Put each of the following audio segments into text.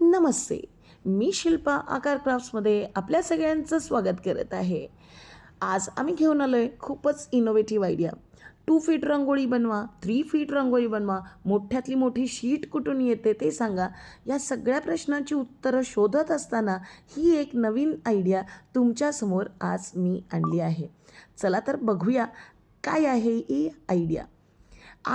नमस्ते. मी शिल्पा आकार क्राफ्ट्समध्ये आपल्या सगळ्यांचं स्वागत करत आहे. आज आम्ही घेऊन आलो आहे खूपच innovative idea two feet rangoli बनवा थ्री फीट रांगोळी बनवा मोठ्यातली मोठी शीट कुठून येते ते सांगा. या सगळ्या प्रश्नांची उत्तरं शोधत असताना ही एक नवीन आयडिया तुमच्यासमोर आज मी आणली आहे. चला तर बघूया काय आहे ही आयडिया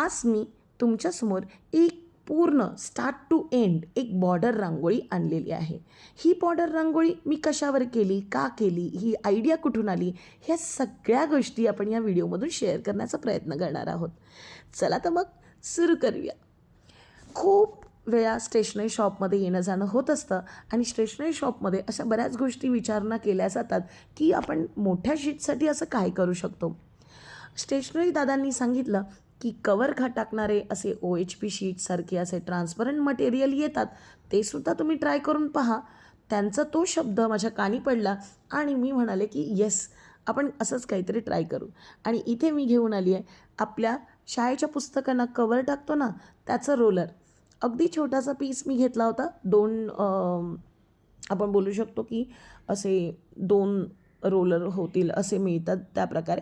आज मी तुमच्यासमोर एक पूर्ण स्टार्ट टू एंड एक बॉर्डर रांगोळी आणलेली आहे. ही बॉर्डर रांगोळी मी कशावर केली का केली ही आयडिया कुठून आली ह्या सगळ्या गोष्टी आपण या व्हिडिओमधून शेअर करण्याचा प्रयत्न करणार आहोत. चला तर मग सुरू करूया. खूप वेळा स्टेशनरी शॉपमध्ये येणं जाणं होत असतं आणि स्टेशनरी शॉपमध्ये अशा बऱ्याच गोष्टी विचारणा केल्या जातात की आपण मोठ्या शीटसाठी असं काय करू शकतो? स्टेशनरी दादांनी सांगितलं की कवर खा टाकणारे असे ओ एच पी शीटसारखे असे ट्रान्सपरंट मटेरियल येतात ते सुद्धा तुम्ही ट्राय करून पहा. त्यांचा तो शब्द माझ्या कानी पडला आणि मी म्हणाले की येस आपण असंच काहीतरी ट्राय करू. आणि इथे मी घेऊन आली आहे. आपल्या शाळेच्या पुस्तकांना कवर टाकतो ना त्याचं रोलर अगदी छोटासा पीस मी घेतला होता. दोन आपण बोलू शकतो की असे दोन रोलर होतील असे मिळतात त्या प्रकारे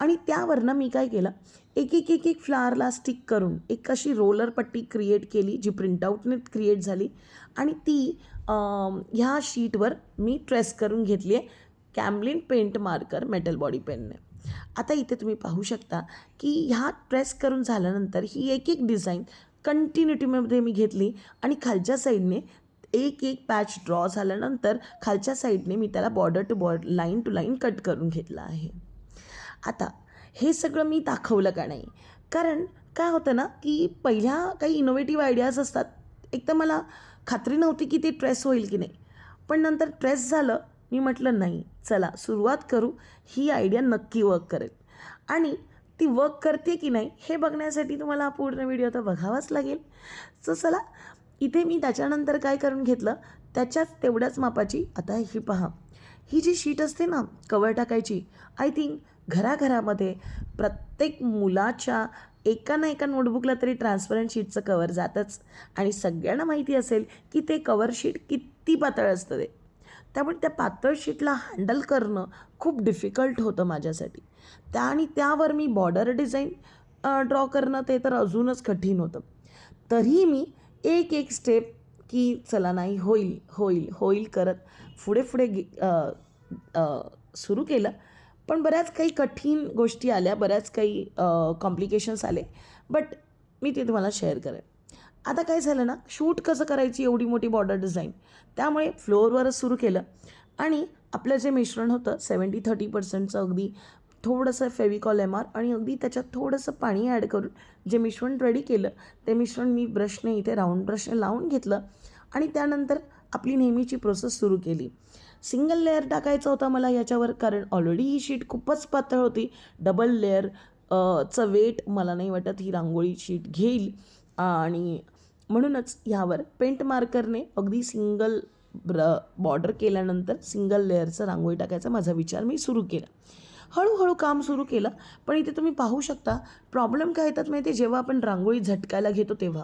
आणि त्यावरनं मी काय केलं एक एक एक एक फ्लावरला स्टिक करून एक अशी रोलर पट्टी क्रिएट केली जी प्रिंटआउटने क्रिएट झाली. आणि ती ह्या शीटवर मी ट्रेस करून घेतली आहे Camlin paint marker metal body पेनने आता इथे तुम्ही पाहू शकता की ह्या ट्रेस करून झाल्यानंतर ही एक एक डिझाईन कंटिन्युटीमध्ये मी घेतली आणि खालच्या साईडने एक एक पॅच ड्रॉ झाल्यानंतर खालच्या साईडने मी त्याला border to border line to line cut करून घेतलं आहे. आता हे सगळं मी दाखवलं का नाही? कारण काय होतं ना की पहिल्या काही इनोव्हेटिव्ह आयडियाज असतात. एक तर मला खात्री नव्हती की ते ट्रेस होईल की नाही. पण नंतर ट्रेस झालं मी म्हटलं नाही चला सुरुवात करू. ही आयडिया नक्की वर्क करेल. आणि ती वर्क करते की नाही हे बघण्यासाठी तुम्हाला हा पूर्ण व्हिडिओ तर बघावाच लागेल. सो चला इथे मी त्याच्यानंतर काय करून घेतलं? त्याच्याच तेवढ्याच मापाची. आता ही पहा. ही जी शीट असते ना कवर टाकायची आय थिंक घराघरामध्ये प्रत्येक मुलाच्या एका ना एका नोटबुकला तरी ट्रान्सपरंट शीटचं कवर जातच. आणि सगळ्यांना माहिती असेल की ते कवर शीट किती पातळ असतं ते. त्यामुळे त्या पातळ शीटला हँडल करणं खूप डिफिकल्ट होतं माझ्यासाठी. त्या आणि त्यावर मी बॉर्डर डिझाईन ड्रॉ करणं ते तर अजूनच कठीण होतं. तरीही मी एक एक स्टेप की चला नाही होईल होईल होईल करत पुढे पुढे गे सुरू केलं. पण बऱ्याच काही कठीण गोष्टी आल्या बऱ्याच काही कॉम्प्लिकेशन्स आले. बट मी ते तुम्हाला शेअर करेन. आता काय झालं ना शूट कसं करायची एवढी मोठी बॉर्डर डिझाईन त्यामुळे फ्लोअरवरच सुरू केलं. आणि आपलं जे मिश्रण होतं सेवन्टी थर्टी पर्सेंटचं अगदी थोडंसं फेविकॉल एम आर आणि अगदी त्याच्यात थोडंसं पाणी ॲड करून जे मिश्रण रेडी केलं ते मिश्रण मी ब्रशने इथे राऊंड ब्रशने लावून घेतलं आणि त्यानंतर आपली नेहमीची प्रोसेस सुरू केली. सिंगल लेअर टाकायचा होता मला याच्यावर कारण ऑलरेडी ही शीट खूपच पातळ होती. डबल लेअर चं वेट मला नाही वाटत ही रांगोळी शीट घेईल. आणि म्हणूनच ह्यावर पेंट मार्करने अगदी सिंगल ब्र बॉर्डर केल्यानंतर सिंगल लेअरचं रांगोळी टाकायचा माझा विचार मी सुरू केला. हळूहळू काम सुरू केलं. पण इथे तुम्ही पाहू शकता प्रॉब्लेम काय येतात माहिती आहे जेव्हा आपण रांगोळी झटकायला घेतो तेव्हा.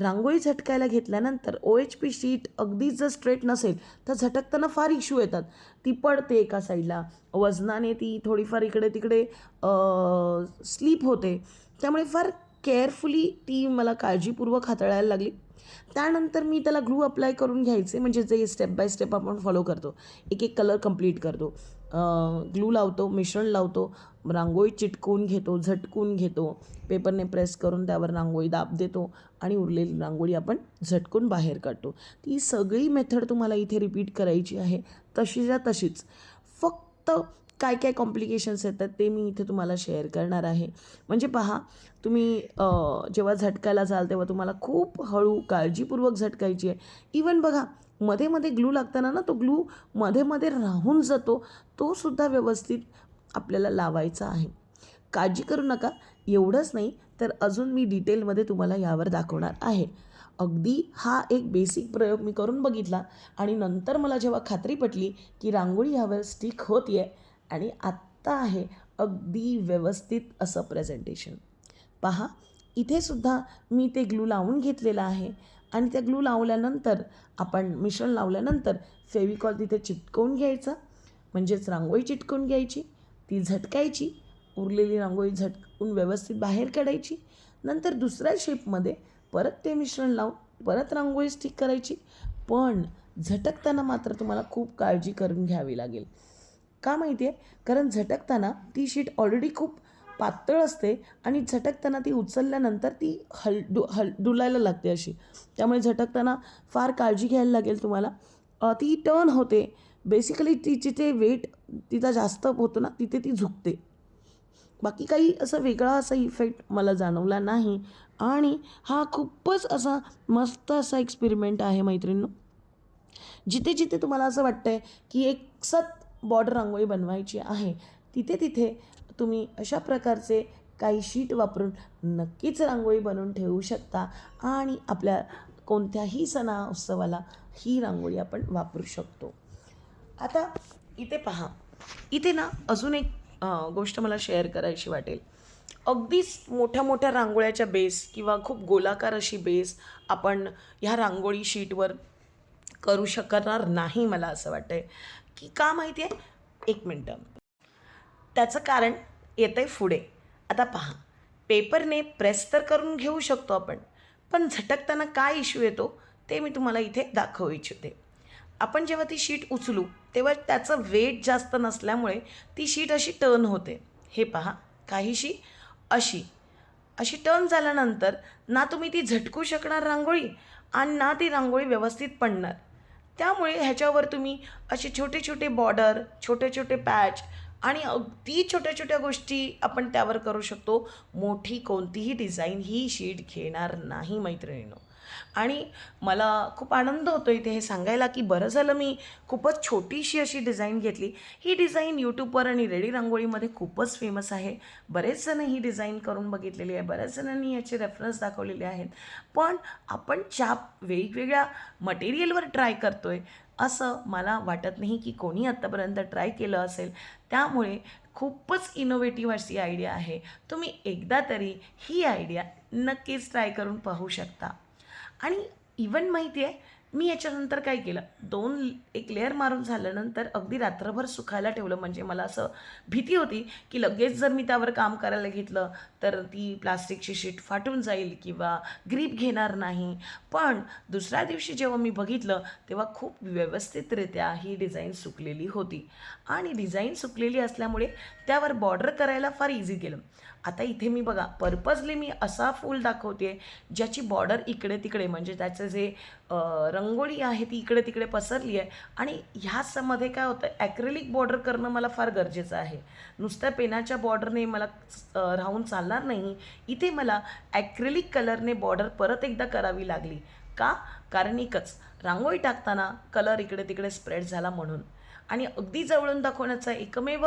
रांगोळी झटकायला घेतल्यानंतर ओ एच पी शीट अगदीच जर स्ट्रेट नसेल तर झटकताना फार इश्यू येतात. ती पडते एका साईडला वजनाने ती थोडीफार इकडे तिकडे स्लीप होते. त्यामुळे फार केअरफुली ती मला काळजीपूर्वक हाताळायला लागली. त्यानंतर मी त्याला ग्लू अप्लाय करून घ्यायचे म्हणजे जे स्टेप बाय स्टेप आपण फॉलो करतो. एक एक कलर कंप्लीट करतो ग्लू लावतो मिश्रण लावतो रांगोळी चिटकवून घेतो झटकून घेतो. पेपरने प्रेस करून त्यावर रांगोळी दाब देतो आणि उरलेली रांगोळी आपण झटकून बाहेर काढतो. ती सगळी मेथड तुम्हाला इथे रिपीट करायची आहे. तशीच्या तशीच. फक्त काय काय कॉम्प्लिकेशन्स येतात ते मी इथे तुम्हाला शेअर करणार आहे. म्हणजे पहा तुम्ही जेव्हा झटकायला जाल तेव्हा तुम्हाला खूप हळू काळजीपूर्वक झटकायची आहे. इवन बघा मध्ये मध्ये ग्लू लागताना ना तो ग्लू मध्ये मध्ये राहून जातो तो सुद्धा व्यवस्थित आपल्याला लावायचा आहे. काळजी करू नका एवढंच नाही तर अजून मी डिटेलमध्ये तुम्हाला यावर दाखवणार आहे. अगदी हा एक बेसिक प्रयोग मी करून बघितला आणि नंतर मला जेव्हा खात्री पटली की रांगोळी ह्यावर स्टिक होती आहे आणि आत्ता आहे अगदी व्यवस्थित असं प्रेझेंटेशन पहा इथे सुद्धा मी ते ग्लू लावून घेतलेलं आहे आणि त्या ग्लू लावल्यानंतर आपण मिश्रण लावल्यानंतर फेविकॉल तिथे चिटकवून घ्यायचा. म्हणजेच रांगोळी चिटकवून घ्यायची ती झटकायची उरलेली रांगोळी झटकून व्यवस्थित बाहेर काढायची. नंतर दुसऱ्या शेपमध्ये परत ते मिश्रण लावून परत रांगोळी स्टिक करायची. पण झटकताना मात्र तुम्हाला खूप काळजी करून घ्यावी लागेल. का माहिती आहे कारण झटकताना ती शीट ऑलरेडी खूप पातळ असते आणि झटकताना ती उचलल्यानंतर ती हल डु हल डुलायला लागते अशी. त्यामुळे झटकताना फार काळजी घ्यायला लागेल तुम्हाला. ती टर्न होते. बेसिकली ती जिथे वेट तिचा जास्त होतो ना तिथे ती झुकते. बाकी काही असं वेगळा असा इफेक्ट मला जाणवला नाही. आणि हा खूपच असा मस्त असा एक्सपेरिमेंट आहे मैत्रिणींनो. जिथे जिथे तुम्हाला असं वाटतंय की एक सत बॉर्डर रांगोळी बनवायची आहे. तिथे तिथे तुम्ही अशा प्रकारचे काही शीट वापरून नक्कीच रांगोळी बनवून ठेवू शकता आणि आपल्या कोणत्याही सणा उत्सवाला ही रांगोळी आपण वापरू शकतो. आता इथे पहा. इथे ना अजून एक गोष्ट मला शेअर करायची वाटेल. अगदीच मोठ्या मोठ्या रांगोळ्याच्या बेस किंवा खूप गोलाकार अशी बेस आपण ह्या रांगोळी शीटवर करू शकणार नाही मला असं वाटतंय. की का माहिती आहे एक मिनटं. त्याचं कारण येतं आहे पुढे. आता पहा. पेपरने प्रेस तर करून घेऊ शकतो आपण पण झटकताना काय इश्यू येतो ते मी तुम्हाला इथे दाखवू इच्छिते. आपण जेव्हा ती शीट उचलू तेव्हा त्याचं वेट जास्त नसल्यामुळे ती शीट अशी टर्न होते. हे पहा काहीशी अशी. अशी टर्न झाल्यानंतर ना तुम्ही ती झटकू शकणार रांगोळी आणि ना ती रांगोळी व्यवस्थित पडणार. त्यामुळे ह्याच्यावर तुम्ही असे छोटे छोटे बॉर्डर छोटे छोटे पॅच आणि अगदी छोट्या छोट्या गोष्टी आपण त्यावर करू शकतो. मोठी कोणतीही डिझाईन ही शीट घेणार नाही मैत्रिणीनं. आणि मला खूप आनंद होतो इथे हे सांगायला की बरं झालं मी खूपच छोटीशी अशी डिझाईन घेतली. ही डिझाईन यूट्यूबवर आणि रेडी रांगोळीमध्ये खूपच फेमस आहे. बरेच जण ही डिझाईन करून बघितलेली आहे. बऱ्याच जणांनी याचे रेफरन्स दाखवलेले आहेत. पण आपण च्या वेगवेगळ्या मटेरियलवर ट्राय करतोय असं मला वाटत नाही की कोणी आत्तापर्यंत ट्राय केलं असेल. त्यामुळे खूपच इनोव्हेटिव्ह अशी आयडिया आहे. तुम्ही एकदा तरी ही आयडिया नक्कीच ट्राय करून पाहू शकता. आणि इवन माहिती आहे मी याच्यानंतर काय केलं? दोन एक लेअर मारून झाल्यानंतर अगदी रात्रभर सुखायला ठेवलं. म्हणजे मला असं भीती होती की लगेच जर मी त्यावर काम करायला घेतलं तर ती प्लास्टिकची शीट फाटून जाईल किंवा ग्रीप घेणार नाही. पण दुसऱ्या दिवशी जेव्हा मी बघितलं तेव्हा खूप व्यवस्थितरित्या ही डिझाईन सुकलेली होती. आणि डिझाईन सुकलेली असल्यामुळे त्यावर बॉर्डर करायला फार इझी गेलं. आता इथे मी बघा पर्पजली मी असा फूल दाखवते ज्याची बॉर्डर इकडे तिकडे म्हणजे त्याचं जे रंगोळी आहे ती इकडे तिकडे पसरली आहे. आणि ह्याचमध्ये काय होतं ॲक्रेलिक बॉर्डर करणं मला फार गरजेचं आहे. नुसत्या पेनाच्या बॉर्डरने मला राहून चालणार नाही. इथे मला ॲक्रेलिक कलरने बॉर्डर परत एकदा करावी लागली. का? कारण एकच रांगोळी टाकताना कलर इकडे तिकडे स्प्रेड झाला म्हणून. आणि अगदी जवळून दाखवण्याचं एकमेव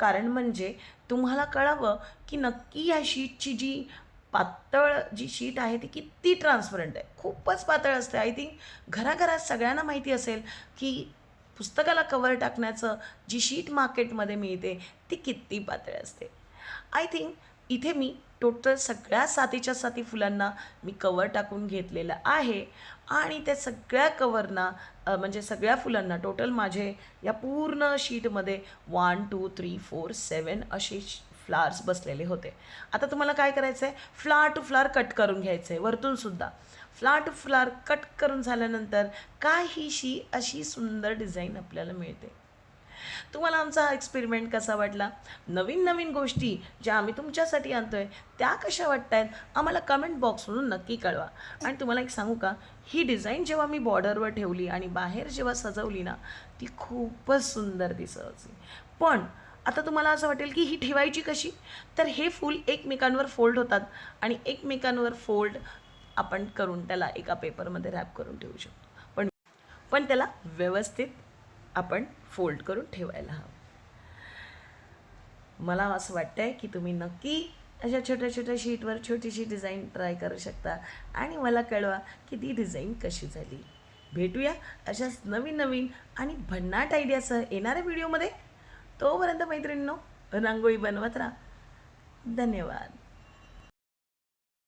कारण म्हणजे तुम्हाला कळावं की नक्की ह्या शीटची जी पातळ जी शीट आहे ती किती ट्रान्सपरंट आहे. खूपच पातळ असते. आय थिंक घराघरात सगळ्यांना माहिती असेल की पुस्तकाला कवर टाकण्याचं जी शीट मार्केटमध्ये मिळते ती किती पातळ असते. आय थिंक इथे मी टोटल सगळ्या साथीच्या साथी फुलांना मी कवर टाकून घेतलेलं आहे. आणि त्या सगळ्या कवरना म्हणजे सगळ्या फुलांना टोटल माझे या पूर्ण शीटमध्ये one two three four seven असे फ्लार्स बसलेले होते. आता तुम्हाला काय करायचं आहे फ्लार टू फ्लार कट करून घ्यायचं आहे वरतूनसुद्धा फ्लार टू फ्लार कट करून झाल्यानंतर काहीशी अशी सुंदर डिझाईन आपल्याला मिळते. तुम्हाला आमचा हा एक्सपेरिमेंट कसा वाटला? नवीन नवीन गोष्टी ज्या आम्ही तुमच्यासाठी आणतोय त्या कशा वाटत आहेत आम्हाला कमेंट बॉक्समधून नक्की कळवा. आणि तुम्हाला एक सांगू का? ही डिझाईन जेव्हा मी बॉर्डरवर ठेवली आणि बाहेर जेव्हा सजवली ना ती खूपच सुंदर दिसायची पण आता तुम्हाला असं वाटेल की ही ठेवायची कशी? तर हे फूल एकमेकांवर फोल्ड होतात आणि एकमेकांवर फोल्ड आपण करून त्याला एका पेपरमध्ये रॅप करून ठेवू शकतो. पण पण त्याला व्यवस्थित आपण फोल्ड करून ठेवायला हवं. मला असं वाटतं आहे की तुम्ही नक्की अशा छोट्या छोट्या शीटवर छोटीशी डिझाईन ट्राय करू शकता. आणि मला कळवा की ती डिझाईन कशी झाली. भेटूया अशाच नवीन नवीन आणि भन्नाट आयडियासह येणाऱ्या व्हिडिओमध्ये तोपर्यंत मैत्रिणींनो रांगोळी बनवत राहा. धन्यवाद.